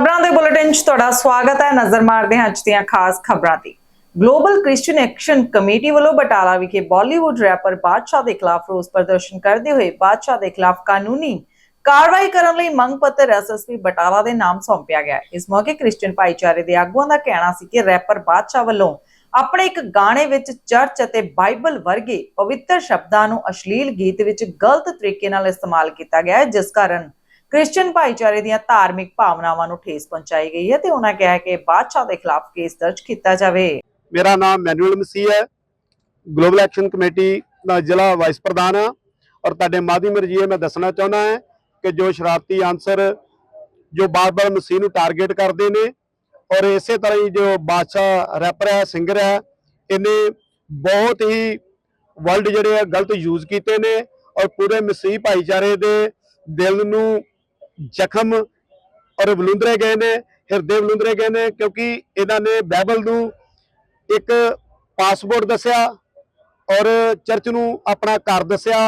ਖਬਰਾਂ ਦੇ ਬੁਲੇਟਿਨ 'ਚ ਤੁਹਾਡਾ ਸਵਾਗਤ ਹੈ। ਨਜ਼ਰ ਮਾਰਦੇ ਹਾਂ ਅੱਜ ਦੀਆਂ ਖਾਸ ਖਬਰਾਂ ਤੇ ਗਲੋਬਲ ਕ੍ਰਿਸਚੀਅਨ ਐਕਸ਼ਨ ਕਮੇਟੀ ਵੱਲੋਂ ਬਟਾਲਾ ਵਿਖੇ ਬਾਲੀਵੁੱਡ ਰੈਪਰ ਬਾਦਸ਼ਾਹ ਦੇ ਖਿਲਾਫ ਰੋਸ ਪ੍ਰਦਰਸ਼ਨ ਕਰਦੇ ਹੋਏ ਬਾਦਸ਼ਾਹ ਦੇ ਖਿਲਾਫ ਕਾਨੂੰਨੀ ਕਾਰਵਾਈ ਕਰਨ ਲਈ ਮੰਗ ਪੱਤਰ ਐਸਐਸਪੀ ਬਟਾਲਾ ਦੇ ਨਾਮ ਸੌਂਪਿਆ ਗਿਆ ਇਸ ਮੌਕੇ ਕ੍ਰਿਸਚੀਅਨ ਭਾਈਚਾਰੇ ਦੇ ਆਗੂਆਂ ਦਾ ਕਹਿਣਾ ਸੀ ਕਿ ਰੈਪਰ ਬਾਦਸ਼ਾਹ ਵੱਲੋਂ ਆਪਣੇ ਇੱਕ ਗਾਣੇ ਵਿੱਚ ਚਰਚ ਅਤੇ ਬਾਈਬਲ ਵਰਗੇ ਪਵਿੱਤਰ ਸ਼ਬਦਾਂ ਨੂੰ ਅਸ਼ਲੀਲ ਗੀਤ ਵਿੱਚ ਗਲਤ ਤਰੀਕੇ ਨਾਲ ਇਸਤੇਮਾਲ ਕੀਤਾ ਗਿਆ ਜਿਸ ਕਾਰਨ ਕ੍ਰਿਸਚੀਅਨ ਭਾਈਚਾਰੇ ਦੀਆਂ ਧਾਰਮਿਕ ਭਾਵਨਾਵਾਂ ਨੂੰ ਠੇਸ ਪਹੁੰਚਾਈ ਗਈ ਹੈ ਤੇ ਉਹਨਾਂ ਕਿਹਾ ਕਿ ਬਾਦਸ਼ਾਹ ਦੇ ਖਿਲਾਫ ਕੇਸ ਦਰਜ ਕੀਤਾ ਜਾਵੇ। ਮੇਰਾ ਨਾਮ ਮੈਨੂਅਲ ਮਸੀਹ ਹੈ। ਗਲੋਬਲ ਐਕਸ਼ਨ ਕਮੇਟੀ ਦਾ ਜ਼ਿਲ੍ਹਾ ਵਾਈਸ ਪ੍ਰਧਾਨ ਹਾਂ ਔਰ ਤੁਹਾਡੇ ਮਾਧਿਅਮ ਰਜੀਏ ਮੈਂ ਦੱਸਣਾ ਚਾਹੁੰਦਾ ਹਾਂ ਕਿ ਜੋ ਸ਼ਰਾਰਤੀ ਆਨਸਰ ਜੋ ਬਾਰ-ਬਾਰ ਮਸੀਹ ਨੂੰ ਟਾਰਗੇਟ ਕਰਦੇ ਨੇ ਔਰ ਇਸੇ ਤਰ੍ਹਾਂ ਹੀ ਜੋ ਬਾਦਸ਼ਾਹ ਰੈਪਰ ਹੈ ਸਿੰਗਰ ਹੈ, ਇਹਨੇ ਬਹੁਤ ਹੀ ਵਰਲਡ ਜਿਹੜੇ ਆ ਗਲਤ ਯੂਜ਼ ਕੀਤੇ ਨੇ ਔਰ ਪੂਰੇ ਮਸੀਹ ਭਾਈਚਾਰੇ ਦੇ ਦਿਲ ਨੂੰ ਜ਼ਖਮ ਔਰ ਵਲੁੰਦਰੇ ਗਏ ਨੇ, ਹਿਰਦੇ ਵਲੁੰਦਰੇ ਗਏ ਨੇ ਕਿਉਂਕਿ ਇਹਨਾਂ ਨੇ ਬਾਈਬਲ ਨੂੰ ਇੱਕ ਪਾਸਪੋਰਟ ਦੱਸਿਆ ਔਰ ਚਰਚ ਨੂੰ ਆਪਣਾ ਘਰ ਦੱਸਿਆ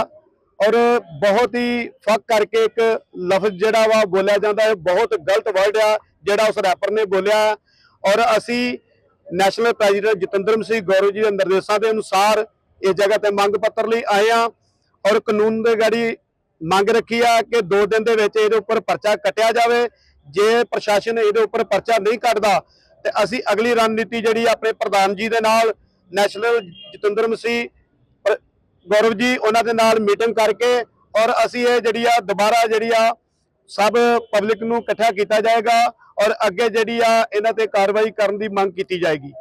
ਔਰ ਬਹੁਤ ਹੀ ਫੱਕ ਕਰਕੇ ਇੱਕ ਲਫ਼ਜ਼ ਜਿਹੜਾ ਵਾ ਬੋਲਿਆ ਜਾਂਦਾ ਹੈ, ਬਹੁਤ ਗਲਤ ਵਰਡ ਆ ਜਿਹੜਾ ਉਸ ਰੈਪਰ ਨੇ ਬੋਲਿਆ ਔਰ ਅਸੀਂ ਨੈਸ਼ਨਲ ਪ੍ਰੈਜ਼ੀਡੈਂਟ ਜਤਿੰਦਰ ਸਿੰਘ ਗੌਰਵ ਜੀ ਦੇ ਨਿਰਦੇਸ਼ਾਂ ਦੇ ਅਨੁਸਾਰ ਇਸ ਜਗ੍ਹਾ ਤੇ ਮੰਗ ਪੱਤਰ ਲਈ ਆਏ ਆ ਔਰ ਕਾਨੂੰਨ ਦੇ ਗਾੜੀ ਮੰਗ ਰੱਖੀ ਆ ਕਿ 2 ਦਿਨ ਦੇ ਵਿੱਚ ਇਹਦੇ ਉੱਪਰ ਪਰਚਾ ਕੱਟਿਆ ਜਾਵੇ। ਜੇ ਪ੍ਰਸ਼ਾਸਨ ਇਹਦੇ ਉੱਪਰ ਪਰਚਾ ਨਹੀਂ ਕੱਟਦਾ, ਤੇ ਅਸੀਂ ਅਗਲੀ ਰਣਨੀਤੀ ਜਿਹੜੀ ਆਪਣੇ ਪ੍ਰਧਾਨ ਜੀ ਦੇ ਨਾਲ, ਨੈਸ਼ਨਲ ਜਤਿੰਦਰ ਮਸੀਹ ਗੌਰਵ ਜੀ, ਉਹਨਾਂ ਦੇ ਨਾਲ ਮੀਟਿੰਗ ਕਰਕੇ ਔਰ ਅਸੀਂ ਇਹ ਜਿਹੜੀ ਆ ਦੁਬਾਰਾ ਜਿਹੜੀ ਆ ਸਭ ਪਬਲਿਕ ਨੂੰ ਇਕੱਠਾ ਕੀਤਾ ਜਾਏਗਾ ਔਰ ਅੱਗੇ ਜਿਹੜੀ ਆ ਇਹਨਾਂ ਤੇ ਕਾਰਵਾਈ ਕਰਨ ਦੀ ਮੰਗ ਕੀਤੀ ਜਾਏਗੀ।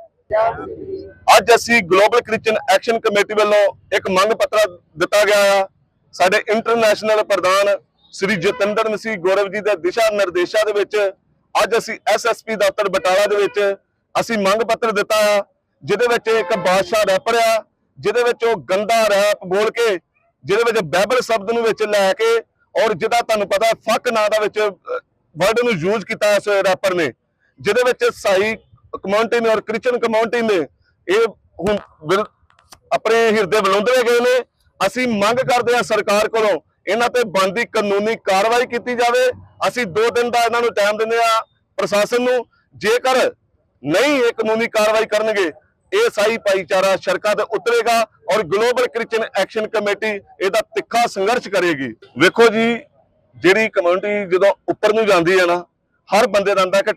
ਅੱਜ ਅਸੀਂ ਗਲੋਬਲ ਕ੍ਰਿਸਚੀਅਨ ਐਕਸ਼ਨ ਕਮੇਟੀ ਵੱਲੋਂ ਇੱਕ ਮੰਗ ਪੱਤਰ ਦਿੱਤਾ ਗਿਆ ਆ। ਸਾਡੇ ਇੰਟਰਨੈਸ਼ਨਲ ਪ੍ਰਧਾਨ ਸ੍ਰੀ ਜਤਿੰਦਰ ਮਸੀਹ ਗੌਰਵ ਜੀ ਦੇ ਦਿਸ਼ਾ ਨਿਰਦੇਸ਼ਾਂ ਦੇ ਵਿੱਚ ਅੱਜ ਅਸੀਂ ਐਸਐਸਪੀ ਦਫ਼ਤਰ ਬਟਾਲਾ ਦੇ ਵਿੱਚ ਅਸੀਂ ਮੰਗ ਪੱਤਰ ਦਿੱਤਾ ਆ, ਜਿਹਦੇ ਵਿੱਚ ਇੱਕ ਬਾਦਸ਼ਾਹ ਰੈਪਰ ਆ, ਜਿਹਦੇ ਵਿੱਚ ਉਹ ਗੰਦਾ ਰੈਪ ਬੋਲ ਕੇ, ਜਿਹਦੇ ਵਿੱਚ ਬਾਈਬਲ ਸ਼ਬਦ ਨੂੰ ਵਿੱਚ ਲੈ ਕੇ ਔਰ ਜਿਹਦਾ ਤੁਹਾਨੂੰ ਪਤਾ ਫੱਕ ਨਾਂ ਦਾ ਵਿੱਚ ਵਰਡ ਨੂੰ ਯੂਜ਼ ਕੀਤਾ ਇਸ ਰੈਪਰ ਨੇ, ਜਿਹਦੇ ਵਿੱਚ ਸਾਈ ਕਮਿਊਨਿਟੀ ਨੇ ਔਰ ਕ੍ਰਿਸਚੀਅਨ ਕਮਿਊਨਿਟੀ ਨੇ, ਇਹ ਹੁਣ ਆਪਣੇ ਹਿਰਦੇ ਬਲੁੰਦਰੇ ਗਏ ਨੇ ਅਸੀਂ ਮੰਗ ਕਰਦੇ ਹਾਂ ਸਰਕਾਰ ਕੋਲੋਂ ਇਹਨਾਂ ਤੇ ਬਣਦੀ ਕਾਨੂੰਨੀ ਕਾਰਵਾਈ ਕੀਤੀ ਜਾਵੇ। ਅਸੀਂ 2 ਦਿਨ ਦਾ ਇਹਨਾਂ ਨੂੰ ਟਾਈਮ ਦਿੰਦੇ ਆ ਪ੍ਰਸ਼ਾਸਨ ਨੂੰ। ਜੇਕਰ ਨਹੀਂ ਇਹ ਕਾਨੂੰਨੀ ਕਾਰਵਾਈ ਕਰਨਗੇ, ਇਹ ਸਾਈ ਭਾਈਚਾਰਾ ਸੜਕਾਂ ਤੇ ਉਤਰੇਗਾ ਔਰ ਗਲੋਬਲ ਕ੍ਰਿਸਚੀਅਨ ਐਕਸ਼ਨ ਕਮੇਟੀ ਇਹਦਾ ਤਿੱਖਾ ਸੰਘਰਸ਼ ਕਰੇਗੀ। ਵੇਖੋ ਜੀ, ਜਿਹੜੀ ਕਮਿਊਨਿਟੀ ਜਦੋਂ ਉੱਪਰ ਨੂੰ ਜਾਂਦੀ ਹੈ ਨਾ, ਹਰ ਬੰਦੇ ਦਾ ਹੁੰਦਾ ਕਿ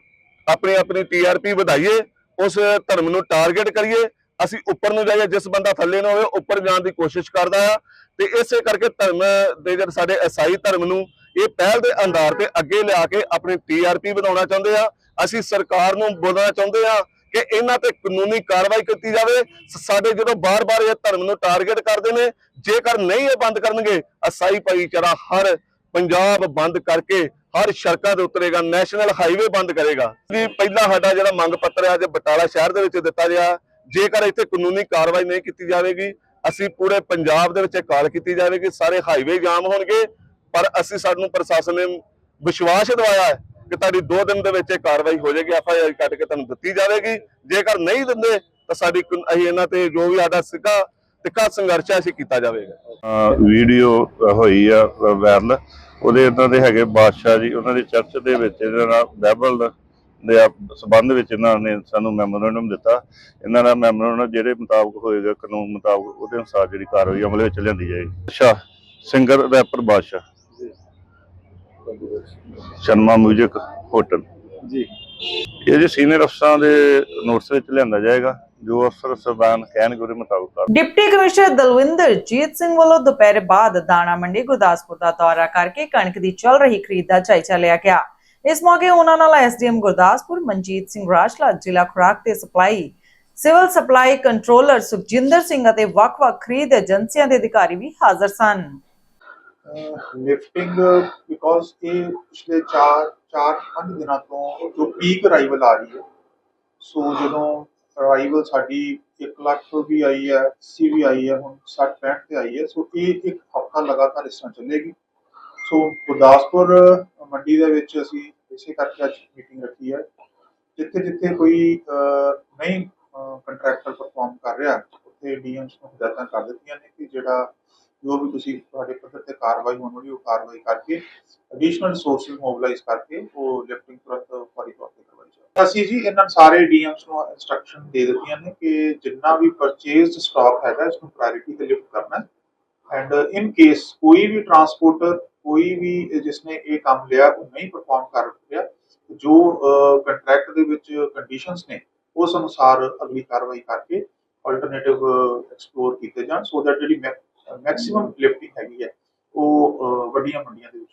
ਆਪਣੀ ਆਪਣੀ ਟੀਆਰਪੀ ਵਧਾਈਏ, ਉਸ ਧਰਮ ਨੂੰ ਟਾਰਗੇਟ ਕਰੀਏ ਅਸੀਂ ਉੱਪਰ ਨੂੰ ਜਾਈਏ, ਜਿਸ ਬੰਦਾ ਥੱਲੇ ਨਾ ਹੋਵੇ, ਉੱਪਰ ਜਾਣ ਦੀ ਕੋਸ਼ਿਸ਼ ਕਰਦਾ ਆ। ਤੇ ਇਸੇ ਕਰਕੇ ਧਰਮ ਦੇ ਜਿਹੜੇ ਸਾਡੇ ਈਸਾਈ ਧਰਮ ਨੂੰ, ਇਹ ਪਹਿਲ ਦੇ ਆਧਾਰ ਤੇ ਅੱਗੇ ਲਿਆ ਕੇ ਆਪਣੀ ਟੀਆਰਪੀ ਬਣਾਉਣਾ ਚਾਹੁੰਦੇ ਆ। ਅਸੀਂ ਸਰਕਾਰ ਨੂੰ ਬੋਲਣਾ ਚਾਹੁੰਦੇ ਆ ਕਿ ਇਹਨਾਂ ਤੇ ਕਾਨੂੰਨੀ ਕਾਰਵਾਈ ਕੀਤੀ ਜਾਵੇ। ਸਾਡੇ ਜਦੋਂ ਬਾਰ-ਬਾਰ ਇਹ ਧਰਮ ਨੂੰ ਟਾਰਗੇਟ ਕਰਦੇ ਨੇ, ਜੇਕਰ ਨਹੀਂ ਇਹ ਬੰਦ ਕਰਨਗੇ ਈਸਾਈ ਭਾਈਚਾਰਾ ਹਰ ਪੰਜਾਬ ਬੰਦ ਕਰਕੇ, ਹਰ ਸੜਕਾਂ ਤੇ ਉਤਰੇਗਾ, ਨੈਸ਼ਨਲ ਹਾਈਵੇ ਬੰਦ ਕਰੇਗਾ। ਵੀ ਪਹਿਲਾ ਸਾਡਾ ਜਿਹੜਾ ਮੰਗ ਪੱਤਰ ਆ, ਅੱਜ ਬਟਾਲਾ ਸ਼ਹਿਰ ਦੇ ਵਿੱਚ ਦਿੱਤਾ ਗਿਆ। ਜੇਕਰ ਇੱਥੇ ਕਾਨੂੰਨੀ ਕਾਰਵਾਈ ਨਹੀਂ ਕੀਤੀ ਜਾਵੇਗੀ, ਅਸੀਂ ਪੂਰੇ ਪੰਜਾਬ ਦੇ ਵਿੱਚ ਕਾਲ ਕੀਤੀ ਜਾਵੇਗੀ, ਸਾਰੇ ਹਾਈਵੇ ਜਾਮ ਹੋਣਗੇ, ਪਰ ਅਸੀਂ ਸਾਨੂੰ ਪ੍ਰਸ਼ਾਸਨ ਨੇ ਵਿਸ਼ਵਾਸ ਦਿਵਾਇਆ ਹੈ ਕਿ ਤੁਹਾਡੀ 2 ਦਿਨ ਦੇ ਵਿੱਚ ਇਹ ਕਾਰਵਾਈ ਹੋ ਜਾਏਗੀ, ਐਫ ਆਈ ਆਰ ਕੱਟ ਕੇ ਤੁਹਾਨੂੰ ਦਿੱਤੀ ਜਾਵੇਗੀ। ਜੇਕਰ ਨਹੀਂ ਦਿੰਦੇ, ਤਾਂ ਸਾਡੀ ਅਸੀਂ ਇਹਨਾਂ ਤੇ ਜੋ ਵੀ ਸਾਡਾ ਸਿੱਕਾ ਤਿੱਖਾ ਸੰਘਰਸ਼ ਅਸੀਂ ਕੀਤਾ ਜਾਵੇਗਾ। ਵੀਡੀਓ ਹੋਈ ਆ ਵਾਇਰਲ ਉਹਦੇ ਇਹਨਾਂ ਦੇ ਹੈਗੇ ਬਾਦਸ਼ਾਹ ਜੀ, ਉਹਨਾਂ ਦੇ ਚਰਚ ਦੇ ਵਿੱਚ ਇਹਨਾਂ ਨਾਲ ਬਾਈਬਲ ਦੇ ਆ- ਸੰਬੰਧ ਵਿੱਚ ਇਹਨਾਂ ਨੇ ਸਾਨੂੰ ਮੈਮੋਰੈਂਡਮ ਦਿੱਤਾ। ਇਹਨਾਂ ਦਾ ਮੈਮੋਰੈਂਡਮ ਜਿਹੜੇ ਮੁਤਾਬਕ ਹੋਏਗਾ ਕਾਨੂੰਨ ਮੁਤਾਬਕ ਉਹਦੇ ਅਨੁਸਾਰ ਜਿਹੜੀ ਕਾਰਵਾਈ ਅਮਲ ਵਿੱਚ ਲਿਆਂਦੀ ਜਾਏਗੀ। ਅੱਛਾ ਸਿੰਗਰ ਰੈਪਰ ਬਾਦਸ਼ਾਹ। ਸ਼ਰਮਾ ਮਿਊਜ਼ਿਕ ਹੋਟਲ ਜੀ। ਇਹ ਜੀ ਸੀਨੀਅਰ ਅਫਸਰਾਂ ਦੇ ਨੋਟਿਸ ਵਿੱਚ ਲਿਆਂਦਾ ਜਾਏਗਾ ਜੋ ਅਫਸਰ ਸਰਦਾਨ ਕਹਿਣਗੇ ਉਹਦੇ ਮੁਤਾਬਕ ਡਿਪਟੀ ਕਮਿਸ਼ਨਰ ਦਲਵਿੰਦਰ ਜੀਤ ਸਿੰਘ ਵੱਲੋਂ ਦੁਪਹਿਰ ਬਾਅਦ ਦਾਣਾ ਮੰਡੀ ਗੁਰਦਾਸਪੁਰ ਦਾ ਦੌਰਾ ਕਰਕੇ ਕਣਕ ਦੀ ਚੱਲ ਰਹੀ ਖਰੀਦ ਦਾ ਜਾਇਜ਼ਾ ਲਿਆ ਗਿਆ। ਇਸ ਮੌਕੇ ਉਹਨਾਂ ਨਾਲ ਐਸਡੀਐਮ ਗੁਰਦਾਸਪੁਰ, ਮਨਜੀਤ ਸਿੰਘ ਰਾਜਲਾ, ਜ਼ਿਲ੍ਹਾ ਖੁਰਾਕ ਤੇ supply, civil supply controller Sukhjinder Singh ਅਤੇ ਵੱਖ-ਵੱਖ ਖਰੀਦ ਏਜੰਸੀਆਂ ਦੇ ਅਧਿਕਾਰੀ ਵੀ ਹਾਜ਼ਰ ਸਨ। ਲਿਫਟਿੰਗ ਬਿਕੋਜ਼ ਇਹ ਪਿਛਲੇ 4 4 5 ਦਿਨਾਂ ਤੋਂ ਜੋ ਪੀਕ ਅਰਾਈਵਲ ਆ ਰਹੀ ਹੈ, ਸੋ ਜਦੋਂ ਅਰਾਈਵਲ ਸਾਡੀ 1 ਲੱਖ ਵੀ ਆਈ ਹੈ 80 ਵੀ ਆਈ ਹੈ, ਹੁਣ 60 65 ਤੇ ਆਈ ਹੈ, ਸੋ ਇਹ ਇੱਕ ਹਫਤਾ ਲਗਾਤਾਰ ਇਸ ਤਰ੍ਹਾਂ ਚੱਲੇਗੀ। ਸੋ ਗੁਰਦਾਸਪੁਰ ਮੰਡੀ ਦੇ ਵਿੱਚ ਅਸੀਂ ਇਸੇ ਕਰਕੇ ਅੱਜ ਮੀਟਿੰਗ ਰੱਖੀ ਹੈ। ਜਿੱਥੇ ਜਿੱਥੇ ਕੋਈ ਨਹੀਂ ਕੰਟਰੈਕਟਰ ਪਰਫਾਰਮ ਕਰ ਰਿਹਾ, ਉੱਥੇ ਡੀਐਮਸ ਨੂੰ ਹਦਾਇਤਾਂ ਕਰ ਦਿੱਤੀਆਂ ਨੇ ਕਿ ਜਿਹੜਾ ਜੋ ਵੀ ਤੁਸੀਂ ਤੁਹਾਡੇ ਪੱਧਰ ਤੇ ਕਾਰਵਾਈ ਹੋਣ ਵਾਲੀ, ਉਹ ਕਾਰਵਾਈ ਕਰਕੇ ਐਡੀਸ਼ਨਲ ਰਿਸੋਰਸਸ ਮੋਬਿਲਾਈਜ਼ ਕਰਕੇ ਉਹ ਲਿਫਟਿੰਗ ਤੁਰੰਤ ਫੌਰੀ ਅਸੀਂ ਜੀ ਇਹਨਾਂ ਸਾਰੇ ਡੀਐਮਸ ਨੂੰ ਇਨਸਟਰਕਸ਼ਨ ਦੇ ਦਿੱਤੀਆਂ ਨੇ ਕਿ ਜਿੰਨਾ ਵੀ ਪਰਚੇਜ਼ਡ ਸਟਾਕ ਹੈਗਾ, ਇਸ ਨੂੰ ਪ੍ਰਾਇੋਰਟੀ ਤੇ ਲਿਫਟ ਕਰਨਾ ਐਂਡ ਇਨ ਕੇਸ ਕੋਈ ਵੀ ਟਰਾਂਸਪੋਰਟਰ ਕੋਈ ਵੀ ਜਿਸਨੇ ਇਹ ਕੰਮ ਲਿਆ, ਉਹ ਨਹੀਂ ਪਰਫਾਰਮ ਕਰ ਰਿਹਾ, ਜੋ ਕੰਟਰੈਕਟ ਦੇ ਵਿੱਚ ਕੰਡੀਸ਼ਨਸ ਨੇ, ਉਸ ਅਨੁਸਾਰ ਅਗਲੀ ਕਾਰਵਾਈ ਕਰਕੇ ਆਲਟਰਨੇਟਿਵ ਐਕਸਪਲੋਰ ਕੀਤੇ ਜਾਣ ਸੋ ਦੈਟ ਜਿਹੜੀ ਮੈਕਸਿਮਮ ਲਿਫਟਿੰਗ ਹੈਗੀ ਹੈ, ਉਹ ਵੱਡੀਆਂ ਮੰਡੀਆਂ ਦੇ ਵਿੱਚ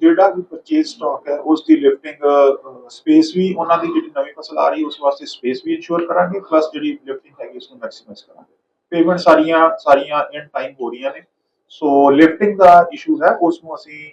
ਜਿਹੜਾ ਵੀ ਪਰਚੇਸ ਸਟਾਕ ਹੈ, ਉਸ ਦੀ ਲਿਫਟਿੰਗ ਸਪੇਸ ਵੀ ਉਹਨਾਂ ਦੀ ਜਿਹੜੀ ਨਵੀਂ ਫਸਲ ਆ ਰਹੀ ਉਸ ਵਾਸਤੇ ਸਪੇਸ ਵੀ ਇਨਸ਼ੋਰ ਕਰਾਂਗੇ ਪਲੱਸ ਜਿਹੜੀ ਲਿਫਟਿੰਗ ਹੈਗੀ ਉਸ ਨੂੰ ਮੈਕਸਿਮਾਈਜ਼ ਕਰਾਂਗੇ। ਪੇਮੈਂਟ ਸਾਰੀਆਂ ਸਾਰੀਆਂ ਇਨ ਟਾਈਮ ਹੋ ਰਹੀਆਂ ਨੇ। ਸੋ ਲਿਫਟਿੰਗ ਦਾ ਇਸ਼ੂ ਹੈ ਉਸ ਨੂੰ ਅਸੀਂ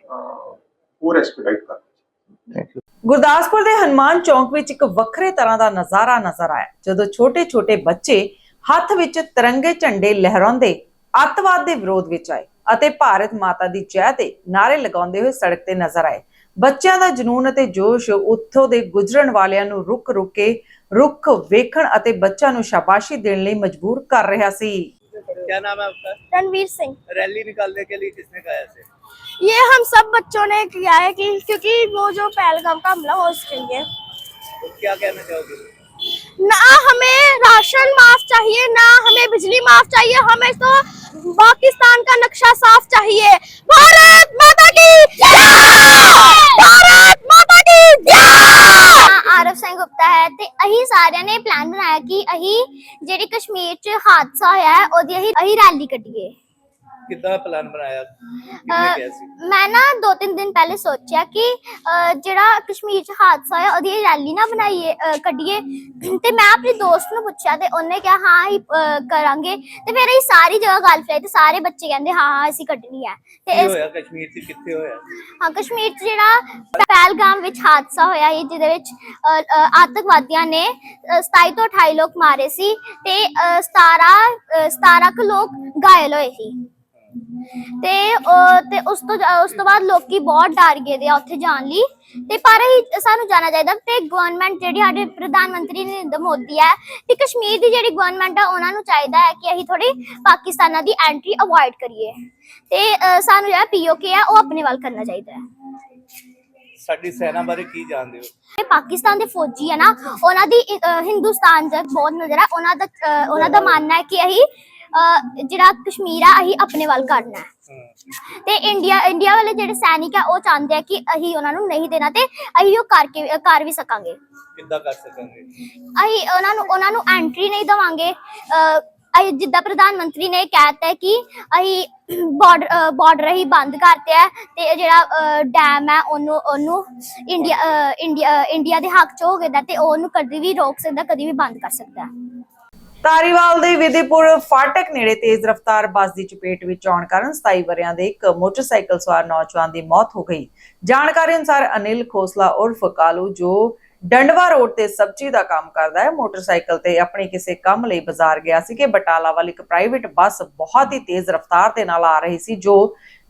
ਹੋਰ ਐਕਸਪੀਡਾਈਟ ਕਰਾਂਗੇ ਗੁਰਦਾਸਪੁਰ ਦੇ ਹਨੂਮਾਨ ਚੌਂਕ ਵਿੱਚ ਇੱਕ ਵੱਖਰੇ ਤਰ੍ਹਾਂ ਦਾ ਨਜ਼ਾਰਾ ਨਜ਼ਰ ਆਇਆ ਜਦੋਂ ਛੋਟੇ-ਛੋਟੇ ਬੱਚੇ ਹੱਥ ਵਿੱਚ ਤਿਰੰਗੇ ਝੰਡੇ ਲਹਿਰਾਉਂਦੇ ਅੱਤਵਾਦ ਦੇ ਵਿਰੋਧ ਵਿੱਚ ਆਏ ਅਤੇ ਭਾਰਤ ਮਾਤਾ ਦੀ ਜੈ ਦੇ ਨਾਰੇ ਲਗਾਉਂਦੇ ਹੋਏ ਸੜਕ ਤੇ ਨਜ਼ਰ ਆਏ। ਬੱਚਿਆਂ ਦਾ ਜਨੂਨ ਅਤੇ ਜੋਸ਼ ਉੱਥੋਂ ਦੇ ਗੁਜਰਨ ਵਾਲਿਆਂ ਨੂੰ ਰੁਕ ਰੁਕ ਕੇ ਰੁੱਖ ਵੇਖਣ ਅਤੇ ਬੱਚਿਆਂ ਨੂੰ ਸ਼ਾਬਾਸ਼ੀ ਦੇਣ ਲਈ ਮਜਬੂਰ ਕਰ ਰਿਹਾ ਸੀ। क्या नाम है आपका? रणवीर सिंह। रैली निकालने के लिए किसने कहा ऐसे? ये हम सब बच्चों ने किया है कि क्योंकि वो जो पहलगाम का हमला हो उसके लिए। तो क्या कहना चाहोगे? ना हमें राशन माफ़ चाहिए ना हमें बिजली माफ़ चाहिए हमें तो पाकिस्तान का नक्शा साफ़ चाहिए। भारत माता की भारत माता की हाँ, आरव सिंह गुप्ता है तो ते अही सारे ने ਕਿ ਅਸੀਂ ਜਿਹੜੀ ਕਸ਼ਮੀਰ 'ਚ ਹਾਦਸਾ ਹੋਇਆ ਹੈ ਉਹਦੀ ਅਸੀਂ ਅਸੀਂ ਰੈਲੀ ਕੱਢੀਏ। ਕਿੱਦਾਂ ਪਲਾਨ ਬਣਾਇਆ? ਕਿਹਨੇ ਕਿਹਾ ਸੀ? ਮੈਂ ਨਾ ਦੋ ਤਿੰਨ ਦਿਨ ਪਹਿਲੇ ਸੋਚਿਆ ਕਿ ਜਿਹੜਾ ਕਸ਼ਮੀਰ ਚ ਹਾਦਸਾ ਹੋਇਆ ਉਹਦੀ ਰੈਲੀ ਨਾ ਬਣਾਈਏ ਕੱਢੀਏ। ਤੇ ਮੈਂ ਆਪਣੇ ਦੋਸਤ ਨੂੰ ਪੁੱਛਿਆ ਤੇ ਉਹਨੇ ਕਿਹਾ ਹਾਂ ਅਸੀਂ, ਕਰਾਂਗੇ। ਤੇ ਫਿਰ ਇਹ ਸਾਰੀ ਜਗ੍ਹਾ ਗੱਲ ਫੈਲੀ ਤੇ ਸਾਰੇ ਬੱਚੇ ਕਹਿੰਦੇ ਹਾਂ ਹਾਂ ਅਸੀਂ ਕੱਢਣੀ ਹੈ। ਤੇ ਕੀ ਹੋਇਆ? ਕਸ਼ਮੀਰ ਚ ਕਿੱਥੇ ਹੋਇਆ? ਹਾਂ ਕਸ਼ਮੀਰ 'ਚ ਜਿਹੜਾ ਪਹਿਲਗਾਮ ਵਿੱਚ ਹਾਦਸਾ ਹੋਇਆ ਸੀ ਜਿਹਦੇ ਵਿੱਚ ਅ, ਨੇ ਅ, 27 ਤੋਂ 28 ਲੋਕ ਮਾਰੇ ਸੀ ਤੇ ਅ, 17 17 ਕੁ ਲੋਕ ਗਾਇਲ ਹੋਏ ਸੀ। ਤੇ ਉਹ ਤੇ ਉਸ ਤੋਂ ਉਸ ਤੋਂ ਬਾਅਦ ਲੋਕੀ ਬਹੁਤ ਡਰ ਗਏ ਦੇ ਆ ਉੱਥੇ ਜਾਣ ਲਈ। ਤੇ ਪਰ ਸਾਨੂੰ ਜਾਣਾ ਚਾਹੀਦਾ ਤੇ ਗਵਰਨਮੈਂਟ ਜਿਹੜੀ ਸਾਡੇ ਪ੍ਰਧਾਨ ਮੰਤਰੀ ਨਰਿੰਦਰ ਮੋਦੀ ਹੈ ਤੇ ਕਸ਼ਮੀਰ ਦੀ ਜਿਹੜੀ ਗਵਰਨਮੈਂਟ ਆ ਉਹਨਾਂ ਨੂੰ ਚਾਹੀਦਾ ਹੈ ਕਿ ਅਸੀਂ ਥੋੜੀ ਪਾਕਿਸਤਾਨਾਂ ਦੀ ਐਂਟਰੀ ਅਵੋਇਡ ਕਰੀਏ। ਤੇ ਸਾਨੂੰ ਜਿਹੜਾ ਪੀਓਕੇ ਆ ਉਹ ਆਪਣੇ ਵੱਲ ਕਰਨਾ ਚਾਹੀਦਾ ਹੈ। ਸਾਡੀ ਸੈਨਾ ਬਾਰੇ ਕੀ ਜਾਣਦੇ ਹੋ? ਇਹ ਪਾਕਿਸਤਾਨ ਦੇ ਫੌਜੀ ਹੈ ਨਾ ਉਹਨਾਂ ਦੀ ਹਿੰਦੁਸਤਾਨ ਦਾ ਬਹੁਤ ਨਜ਼ਰ ਹੈ ਉਹਨਾਂ ਦਾ ਉਹਨਾਂ ਦਾ ਮੰਨਣਾ ਹੈ ਕਿ ਅਸੀਂ ਜਿਹੜਾ ਕਸ਼ਮੀਰ ਆ ਅਸੀਂ ਆਪਣੇ ਵੱਲ ਕਰਨਾ ਹੈ। ਤੇ ਇੰਡੀਆ ਇੰਡੀਆ ਵਾਲੇ ਜਿਹੜੇ ਸੈਨਿਕ ਆ ਉਹ ਚਾਹੁੰਦੇ ਆ ਕਿ ਅਸੀਂ ਉਹਨਾਂ ਨੂੰ ਨਹੀਂ ਦੇਣਾ ਤੇ ਅਸੀਂ ਉਹ ਕਰਕੇ ਕਰ ਵੀ ਸਕਾਂਗੇ। ਕਿੱਦਾਂ ਕਰ ਸਕਾਂਗੇ? ਅਸੀਂ ਉਹਨਾਂ ਨੂੰ ਉਹਨਾਂ ਨੂੰ ਐਂਟਰੀ ਨਹੀਂ ਦਵਾਂਗੇ। ਅਸੀਂ ਜਿੱਦਾਂ ਪ੍ਰਧਾਨ ਮੰਤਰੀ ਨੇ ਕਹਿਤਾ ਕਿ ਅਸੀਂ ਬਾਰਡਰ ਬਾਰਡਰ ਹੀ ਬੰਦ ਕਰਤੇ ਹੈ ਤੇ ਜਿਹੜਾ ਡੈਮ ਹੈ ਉਹਨੂੰ ਉਹਨੂੰ ਇੰਡੀਆ ਇੰਡੀਆ ਇੰਡੀਆ ਦੇ ਹੱਕ ਚ ਹੋ ਗਿਆ ਤੇ ਉਹ ਉਹਨੂੰ ਕਦੀ ਵੀ ਰੋਕ ਸਕਦਾ ਕਦੀ ਵੀ ਬੰਦ ਕਰ ਸਕਦਾ। ਧਾਰੀਵਾਲ ਦੇ ਵਿਧੀਪੁਰ ਫਾਟਕ ਨੇੜੇ ਤੇਜ਼ ਰਫ਼ਤਾਰ ਬੱਸ ਦੀ ਚਪੇਟ ਵਿੱਚ ਆਉਣ ਕਾਰਨ 27 ਵਰਿਆਂ ਦੇ ਇੱਕ ਮੋਟਰਸਾਈਕਲ ਸਵਾਰ ਨੌਜਵਾਨ ਦੀ ਮੌਤ ਹੋ ਗਈ। ਜਾਣਕਾਰੀ ਅਨੁਸਾਰ ਅਨਿਲ ਖੋਸਲਾ ਉਰਫ ਕਾਲੂ, ਜੋ ਡੰਡਵਾ ਰੋਡ ਤੇ ਸਬਜ਼ੀ ਦਾ ਕੰਮ ਕਰਦਾ ਹੈ, ਮੋਟਰਸਾਈਕਲ ਤੇ ਆਪਣੇ ਕਿਸੇ ਕੰਮ ਲਈ ਬਾਜ਼ਾਰ ਗਿਆ ਸੀ ਕਿ ਬਟਾਲਾ ਵੱਲ ਇੱਕ ਪ੍ਰਾਈਵੇਟ ਬੱਸ ਬਹੁਤ ਹੀ ਤੇਜ਼ ਰਫ਼ਤਾਰ ਦੇ ਨਾਲ ਆ ਰਹੀ ਸੀ, ਜੋ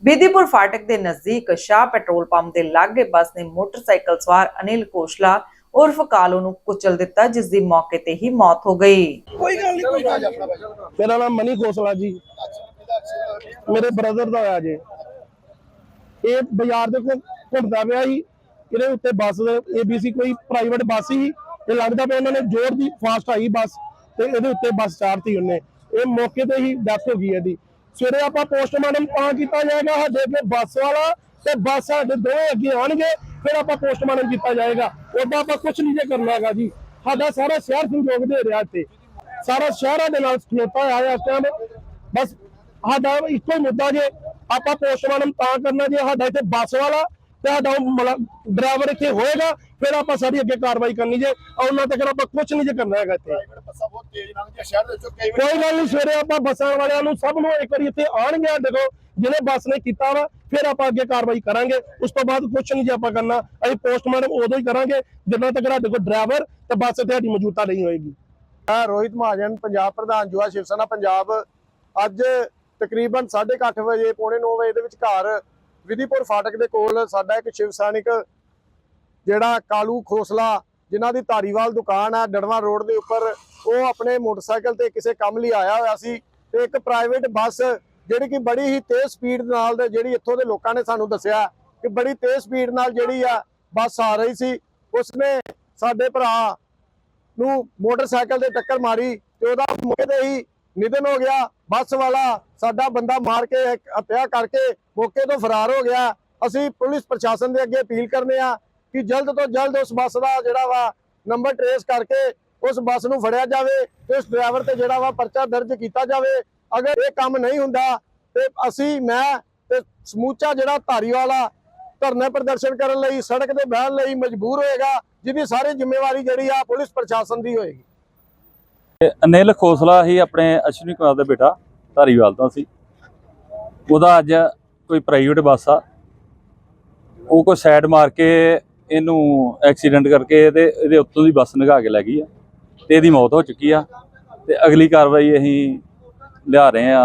ਵਿਧੀਪੁਰ ਫਾਟਕ ਦੇ ਨਜ਼ਦੀਕ ਸ਼ਾਹ ਪੈਟਰੋਲ ਪੰਪ ਦੇ ਲਾਗੇ ਬੱਸ ਨੇ ਮੋਟਰਸਾਈਕਲ ਸਵਾਰ ਅਨਿਲ ਖੋਸਲਾ ਉਰਫ ਕਾਲੂ ਨੂੰ ਕੁਚਲ ਦਿੱਤਾ ਜਿਸ ਦੀ ਮੌਕੇ ਤੇ ਹੀ ਮੌਤ ਹੋ ਗਈ। ਮੇਰਾ ਨਾਮ ਮਨੀ ਖੋਸਲਾ ਜੀ। ਮੇਰੇ ਬ੍ਰਦਰ ਦਾ ਹੋਇਆ ਜੇ। ਇਹ ਬਾਜ਼ਾਰ ਦੇ ਕੋਲ ਘੁੰਮਦਾ ਪਿਆ ਸੀ। ਇਹਦੇ ਉੱਤੇ ਬੱਸ ABC ਕੋਈ ਪ੍ਰਾਈਵੇਟ ਬੱਸ ਸੀ। ਇਹ ਲੱਗਦਾ ਪਿਆ ਇਹਨਾਂ ਨੇ ਜ਼ੋਰ ਦੀ ਫਾਸਟ ਆਈ ਬੱਸ ਤੇ ਇਹਦੇ ਉੱਤੇ ਬੱਸ ਚਾੜਤੀ ਉਹਨੇ। ਇਹ ਮੌਕੇ ਤੇ ਹੀ ਡੈਥ ਹੋ ਗਈ ਇਹਦੀ। ਸਵੇਰੇ ਆਪਾਂ ਪੋਸਟਮਾਰਟਮ ਤਾਂ ਕੀਤਾ ਜਾਏਗਾ ਸਾਡੇ ਕੋਲ ਬੱਸ ਵਾਲਾ ਤੇ ਬੱਸ ਸਾਡੇ ਦੋਵੇਂ ਅੱਗੇ ਆਉਣਗੇ ਫਿਰ ਆਪਾਂ ਪੋਸਟਮਾਰਟਮ ਕੀਤਾ ਜਾਏਗਾ। ਉਹਦਾ ਆਪਾਂ ਕੁਝ ਨਹੀਂ ਜੇ ਕਰਨਾ ਹੈਗਾ ਜੀ। ਸਾਡਾ ਸਾਰਾ ਸ਼ਹਿਰ ਸੰਯੋਗ ਦੇ ਰਿਹਾ ਇੱਥੇ। ਸਾਰਾ ਸ਼ਹਿਰਾਂ ਦੇ ਨਾਲ ਖਲੋਤਾ ਹੋਇਆ ਇਸ ਟਾਈਮ ਬਸ ਸਾਡਾ ਇੱਕੋ ਹੀ ਮੁੱਦਾ ਜੇ ਆਪਾਂ ਪੋਸਟਮਾਰਟਮ ਤਾਂ ਕਰਨਾ ਜੇ ਸਾਡਾ ਇੱਥੇ ਬੱਸ ਵਾਲਾ ਤੇ ਸਾਡਾ ਡਰਾਈਵਰ ਇੱਥੇ ਹੋਏਗਾ ਫਿਰ ਆਪਾਂ ਸਾਰੀ ਅੱਗੇ ਕਾਰਵਾਈ ਕਰਨੀ ਜੇ। ਉਹਨਾਂ ਤੱਕ ਆਪਾਂ ਕੁਝ ਨਹੀਂ ਜੇ ਕਰਨਾ ਹੈਗਾ ਇੱਥੇ। ਕੋਈ ਗੱਲ ਨਹੀਂ ਸਵੇਰੇ ਆਪਾਂ ਬੱਸਾਂ ਵਾਲਿਆਂ ਨੂੰ ਸਭ ਨੂੰ ਇੱਕ ਵਾਰੀ ਇੱਥੇ ਆਣਗੇ ਦੇਖੋ ਜਿਹਨੇ ਬੱਸ ਨੇ ਕੀਤਾ ਵਾ ਫਿਰ ਆਪਾਂ ਅੱਗੇ ਕਾਰਵਾਈ ਕਰਾਂਗੇ। ਉਸ ਤੋਂ ਬਾਅਦ ਕੁਝ ਨਹੀਂ ਜੇ ਆਪਾਂ ਕਰਨਾ। ਅਸੀਂ ਪੋਸਟਮਾਰਟਮ ਉਦੋਂ ਹੀ ਕਰਾਂਗੇ ਜਦੋਂ ਤੱਕ ਸਾਡੇ ਕੋਲ ਡਰਾਈਵਰ ਤੇ ਬੱਸ ਤੁਹਾਡੀ ਮੌਜੂਦਾ ਨਹੀਂ ਹੋਏਗੀ। ਮੈਂ ਰੋਹਿਤ ਮਹਾਜਨ, ਪੰਜਾਬ ਪ੍ਰਧਾਨ ਜੁਆ ਸ਼ਿਵ ਸੈਨਾ, ਪੰਜਾਬ। ਅੱਜ ਤਕਰੀਬਨ 8:30 ਵਜੇ, ਪੌਣੇ 9 ਵਜੇ ਦੇ ਵਿਚਕਾਰ ਵਿਧੀਪੁਰ ਫਾਟਕ ਦੇ ਕੋਲ ਸਾਡਾ ਇੱਕ ਸ਼ਿਵ ਸੈਨਿਕ, ਜਿਹੜਾ ਕਾਲੂ ਖੋਸਲਾ, ਜਿਨ੍ਹਾਂ ਦੀ ਧਾਰੀਵਾਲ ਦੁਕਾਨ ਹੈ ਡੜਵਾ ਰੋਡ ਦੇ ਉੱਪਰ, ਉਹ ਆਪਣੇ ਮੋਟਰਸਾਈਕਲ ਤੇ ਕਿਸੇ ਕੰਮ ਲਈ ਆਇਆ ਹੋਇਆ ਸੀ ਤੇ ਇੱਕ ਪ੍ਰਾਈਵੇਟ ਬੱਸ ਜਿਹੜੀ ਕਿ ਬੜੀ ਹੀ ਤੇਜ਼ ਸਪੀਡ ਨਾਲ ਤੇ ਜਿਹੜੀ ਇੱਥੋਂ ਦੇ ਲੋਕਾਂ ਨੇ ਸਾਨੂੰ ਦੱਸਿਆ ਕਿ ਬੜੀ ਤੇਜ਼ ਸਪੀਡ ਨਾਲ ਜਿਹੜੀ ਆ ਬੱਸ ਆ ਰਹੀ ਸੀ, ਉਸਨੇ ਸਾਡੇ ਭਰਾ ਨੂੰ ਮੋਟਰਸਾਈਕਲ ਤੇ ਟੱਕਰ ਮਾਰੀ ਤੇ ਉਹਦਾ ਮੌਕੇ ਤੇ ਹੀ ਨਿਧਨ ਹੋ ਗਿਆ। ਬੱਸ ਵਾਲਾ ਸਾਡਾ ਬੰਦਾ ਮਾਰ ਕੇ ਹੱਤਿਆ ਕਰਕੇ ਮੌਕੇ ਤੋਂ ਫਰਾਰ ਹੋ ਗਿਆ। ਅਸੀਂ ਪੁਲਿਸ ਪ੍ਰਸ਼ਾਸਨ ਦੇ ਅੱਗੇ ਅਪੀਲ ਕਰਨੇ ਆ ਕਿ ਜਲਦ ਤੋਂ ਜਲਦ ਉਸ ਬੱਸ ਦਾ ਜਿਹੜਾ ਵਾ ਨੰਬਰ ਟਰੇਸ ਕਰਕੇ ਉਸ ਬੱਸ ਨੂੰ ਫੜਿਆ ਜਾਵੇ ਤੇ ਉਸ ਡਰਾਈਵਰ ਤੇ ਜਿਹੜਾ ਵਾ ਪਰਚਾ ਦਰਜ ਕੀਤਾ ਜਾਵੇ। ਅਗਰ ਇਹ ਕੰਮ ਨਹੀਂ ਹੁੰਦਾ ਤੇ ਅਸੀਂ, ਮੈਂ ਤੇ ਸਮੂਚਾ ਜਿਹੜਾ ਧਾਰੀਵਾਲ ਆ, ਧਰਨੇ ਪ੍ਰਦਰਸ਼ਨ ਕਰਨ ਲਈ, ਸੜਕ ਤੇ ਬਹਿਣ ਲਈ ਮਜਬੂਰ ਹੋਏਗਾ, ਜਿਹਦੀ ਸਾਰੀ ਜ਼ਿੰਮੇਵਾਰੀ ਜਿਹੜੀ ਆ ਪੁਲਿਸ ਪ੍ਰਸ਼ਾਸਨ ਦੀ ਹੋਏਗੀ। ਅਨਿਲ ਖੋਸਲਾ ਹੀ ਆਪਣੇ ਅਸ਼ਵਨੀ ਕੁਮਾਰ ਦਾ ਬੇਟਾ, ਧਾਰੀਵਾਲ ਤੋਂ ਸੀ। ਉਹਦਾ ਅੱਜ ਕੋਈ ਪ੍ਰਾਈਵੇਟ ਬੱਸ ਆ। ਉਹ ਕੋਈ ਸਾਈਡ ਮਾਰ ਕੇ ਇਹਨੂੰ ਐਕਸੀਡੈਂਟ ਕਰਕੇ ਤੇ ਇਹਦੇ ਉੱਤੋਂ ਦੀ ਬੱਸ ਨਿਗਾ ਕੇ ਲੈ ਗਈ ਆ। ਤੇ ਇਹਦੀ ਮੌਤ ਹੋ ਚੁੱਕੀ ਆ। ਤੇ ਅਗਲੀ ਕਾਰਵਾਈ ਅਸੀਂ ਲਿਆ ਰਹੇ ਆ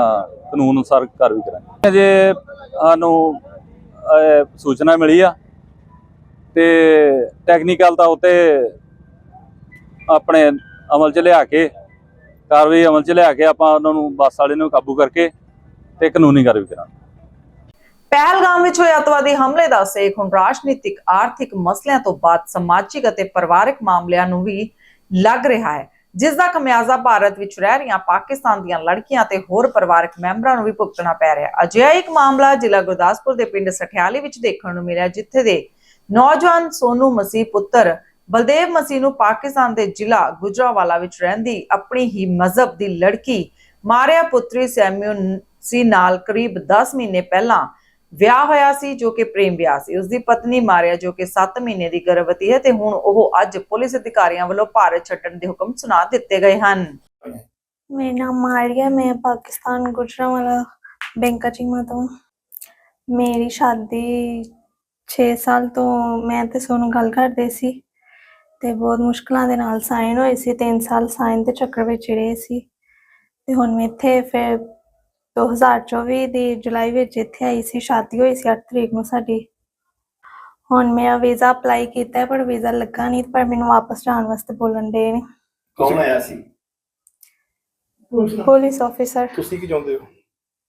ਕਾਨੂੰਨ ਅਨੁਸਾਰ ਕਾਰਵਾਈ ਕਰਾਂਗੇ। ਅਜੇ ਸਾਨੂੰ ਸੂਚਨਾ ਮਿਲੀ ਆ ਤੇ ਟੈਕਨੀਕਲ ਤਾਂ ਉਤੇ ਆਪਣੇ ਅਮਲ 'ਚ ਲਿਆ ਕੇ, ਕਾਰਵਾਈ ਅਮਲ 'ਚ ਲਿਆ ਕੇ ਆਪਾਂ ਉਹਨਾਂ ਨੂੰ ਬੱਸ ਵਾਲੇ ਨੂੰ ਕਾਬੂ ਕਰਕੇ ਤੇ ਕਾਨੂੰਨੀ ਕਾਰਵਾਈ ਕਰਾਂਗੇ। ਪਹਿਲਗਾਮ ਵਿੱਚ ਹੋਏ ਅਤਵਾਦੀ ਹਮਲੇ ਦਾ ਸੇਖ ਹੁਣ ਰਾਜਨੀਤਿਕ, ਆਰਥਿਕ ਮਸਲਿਆਂ ਤੋਂ ਬਾਅਦ ਸਮਾਜਿਕ ਅਤੇ ਪਰਿਵਾਰਕ ਮਾਮਲਿਆਂ ਨੂੰ ਵੀ ਲੱਗ ਰਿਹਾ ਹੈ। ਜਿਸ ਦਾ ਖਮਿਆਜ਼ਾ ਭਾਰਤ ਵਿੱਚ ਰਹਿ ਰਹੀਆਂ ਪਾਕਿਸਤਾਨ ਦੀਆਂ ਲੜਕੀਆਂ ਤੇ ਹੋਰ ਪਰਿਵਾਰਕ ਮੈਂਬਰਾਂ ਨੂੰ ਵੀ ਭੁਗਤਣਾ ਪੈ ਰਿਹਾ। ਹੈ ਅਜਿਹਾ ਇੱਕ ਮਾਮਲਾ ਜ਼ਿਲ੍ਹਾ ਗੁਰਦਾਸਪੁਰ ਦੇ ਪਿੰਡ ਸਠਿਆਲੀ ਵਿੱਚ ਦੇਖਣ ਨੂੰ ਮਿਲਿਆ, ਜਿੱਥੇ ਦੇ ਨੌਜਵਾਨ ਸੋਨੂ ਮਸੀਹ ਪੁੱਤਰ ਬਲਦੇਵ ਮਸੀਹ ਨੂੰ ਪਾਕਿਸਤਾਨ ਦੇ ਜ਼ਿਲ੍ਹਾ ਗੁਜਰਾਵਾਲਾ ਵਿੱਚ ਰਹਿੰਦੀ ਆਪਣੀ ਹੀ ਮਜ਼ਹਬ ਦੀ ਲੜਕੀ ਮਾਰਿਆ ਪੁੱਤਰੀ ਸੈਮਿਊਨ ਸੀ ਨਾਲ ਕਰੀਬ 10 ਮਹੀਨੇ ਪਹਿਲਾਂ ਵਿਆਹ ਹੋਇਆ ਸੀ, ਜੋ ਕਿ ਪ੍ਰੇਮ ਵਿਆਹ ਸੀ। ਉਸ ਦੀ ਪਤਨੀ ਮਾਰਿਆ, ਜੋ ਕਿ 7 ਮਹੀਨੇ ਦੀ ਗਰਭਵਤੀ ਹੈ ਤੇ ਹੁਣ ਉਹ ਅੱਜ ਪੁਲਿਸ ਅਧਿਕਾਰੀਆਂ ਵੱਲੋਂ ਭਾਰਤ ਛੱਡਣ ਦੇ ਹੁਕਮ ਸੁਣਾ ਦਿੱਤੇ ਗਏ ਹਨ। ਮੇਰਾ ਨਾਮ ਮਾਰੀਆ, ਮੈਂ ਪਾਕਿਸਤਾਨ ਗੁਜਰਾਂਵਾਲਾ ਬੈਂਕਾ ਚੀਮਾ ਤੋਂ। ਮੇਰੀ ਸ਼ਾਦੀ 6 ਸਾਲ ਤੋਂ ਮੈਂ ਤੇ ਸੋਨੂੰ ਗੱਲ ਕਰਦੇ ਸੀ ਤੇ ਬਹੁਤ ਮੁਸ਼ਕਲਾਂ ਦੇ ਨਾਲ ਸਾਈਨ ਹੋਏ ਸੀ। 3 ਸਾਲ ਸਾਈਨ ਦੇ ਚੱਕਰ ਵਿੱਚ ਰਹੇ ਸੀ। ਤੇ ਹੁਣ ਮੈਂ ਇੱਥੇ ਫਿਰ 2024 ਦੀ ਜੁਲਾਈ ਵਿੱਚ ਇੱਥੇ ਆਈ ਸੀ ਸ਼ਾਦੀ ਹੋਈ ਸੀ 8 ਤਰੀਕ ਨੂੰ ਸਾਡੀ। ਹੁਣ ਮੇਰਾ ਵੀਜ਼ਾ ਅਪਲਾਈ ਕੀਤਾ ਹੈ, ਪਰ ਵੀਜ਼ਾ ਲੱਗਾ ਨਹੀਂ ਪਰ ਮੈਨੂੰ ਵਾਪਸ ਜਾਣ ਵਾਸਤੇ ਬੋਲਣ ਦੇ ਨੇ। ਕੌਣ ਆਇਆ ਸੀ? ਪੁਲਿਸ ਆਫੀਸਰ ਤੁਸੀਂ ਕੀ ਚਾਹੁੰਦੇ ਹੋ?